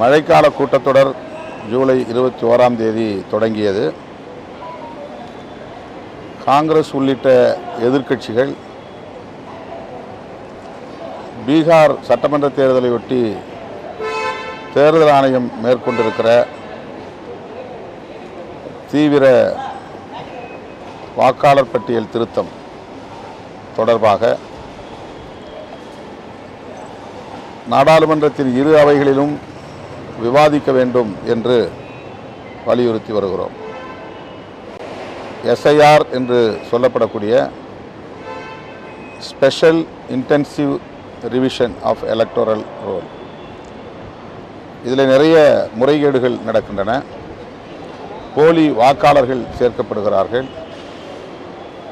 மழைக்கால கூட்டத்தொடர் ஜூலை இருபத்தி ஓராம் தேதி தொடங்கியது. காங்கிரஸ் உள்ளிட்ட எதிர்க்கட்சிகள் பீகார் சட்டமன்ற தேர்தலையொட்டி தேர்தல் ஆணையம் மேற்கொண்டிருக்கிற தீவிர வாக்காளர் பட்டியல் திருத்தம் தொடர்பாக நாடாளுமன்றத்தின் இரு அவைகளிலும் விவாதிக்க வேண்டும் என்று வலியுறுத்தி வருகிறோம். எஸ்ஐஆர் என்று சொல்லப்படக்கூடிய special intensive revision of electoral roll இதில் நிறைய முறைகேடுகள் நடக்கின்றன. போலி வாக்காளர்கள் சேர்க்கப்படுகிறார்கள்.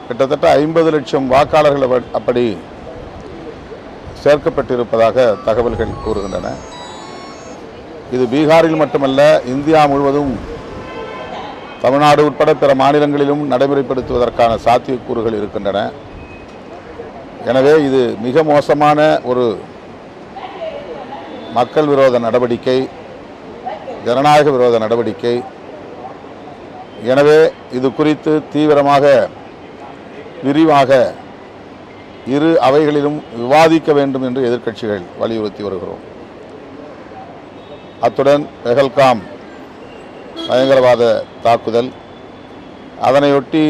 கிட்டத்தட்ட ஐம்பது லட்சம் வாக்காளர்கள் அப்படி சேர்க்கப்பட்டிருப்பதாக தகவல்கள் கூறுகின்றன. இது பீகாரில் மட்டுமல்ல இந்தியா முழுவதும் தமிழ்நாடு உட்பட பிற மாநிலங்களிலும் நடைமுறைப்படுத்துவதற்கான சாத்தியக்கூறுகள் இருக்கின்றன. எனவே இது மிக மோசமான ஒரு மக்கள் விரோத நடவடிக்கை ஜனநாயக விரோத நடவடிக்கை. எனவே இது குறித்து தீவிரமாக விரிவாக இரு அவைகளிலும் விவாதிக்க வேண்டும் என்று எதிர்க்கட்சிகள் வலியுறுத்தி வருகிறோம். அத்துடன் பெஹல்காம் பயங்கரவாத தாக்குதல். அதனையொட்டி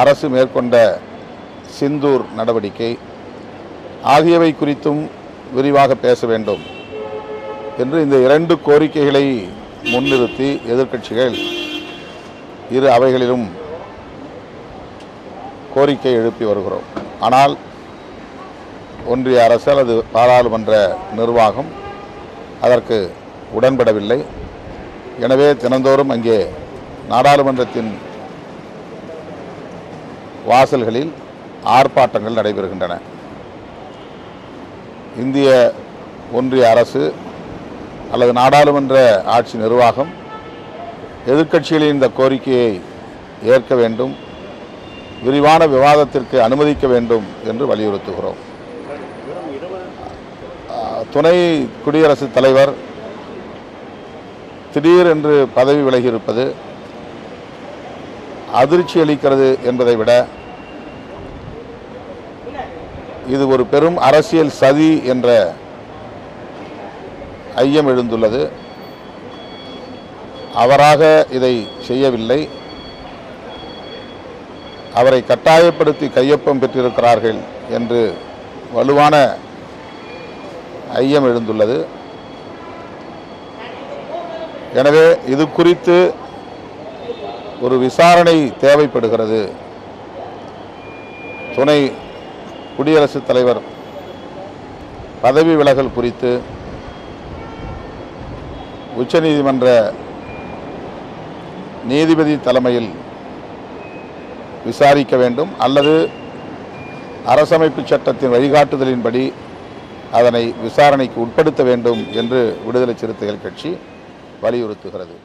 அரசு மேற்கொண்ட சிந்தூர் நடவடிக்கை. ஆகியவை குறித்தும் விரிவாக பேச வேண்டும் என்று இந்த இரண்டு கோரிக்கைகளை முன்னிறுத்தி எதிர்க்கட்சிகள் இரு அவைகளிலும் கோரிக்கை எழுப்பி வருகிறோம். ஆனால் ஒன்றிய அரசு அல்லது பாராளுமன்ற நிர்வாகம் அதற்கு உடன்படவில்லை. எனவே தினந்தோறும் அங்கே நாடாளுமன்றத்தின் வாசல்களில் ஆர்ப்பாட்டங்கள் நடைபெறுகின்றன. இந்திய ஒன்றிய அரசு அல்லது நாடாளுமன்ற ஆட்சி நிர்வாகம் எதிர்க்கட்சிகளின் இந்த கோரிக்கையை ஏற்க வேண்டும் விரிவான விவாதத்திற்கு அனுமதிக்க வேண்டும் என்று வலியுறுத்துகிறோம். துணை குடியரசுத் தலைவர் திடீர் என்று பதவி விலகியிருப்பது அதிர்ச்சி அளிக்கிறது என்பதை விட இது ஒரு பெரும் அரசியல் சதி என்ற ஐயம் எழுந்துள்ளது. அவராக இதை செய்யவில்லை. அவரை கட்டாயப்படுத்தி கையொப்பம் பெற்றிருக்கிறார்கள் என்று வலுவான ஐயம் எழுந்துள்ளது. எனவே இது குறித்து ஒரு விசாரணை தேவைப்படுகிறது. துணை குடியரசுத் தலைவர் பதவி விலகல் குறித்து உச்சநீதிமன்ற நீதிபதி தலைமையில் விசாரிக்க வேண்டும் அல்லது அரசமைப்பு சட்டத்தின் வழிகாட்டுதலின்படி அதனை விசாரணைக்கு உட்படுத்த வேண்டும் என்று விடுதலை சிறுத்தைகள் கட்சி வலியுறுத்துகிறது.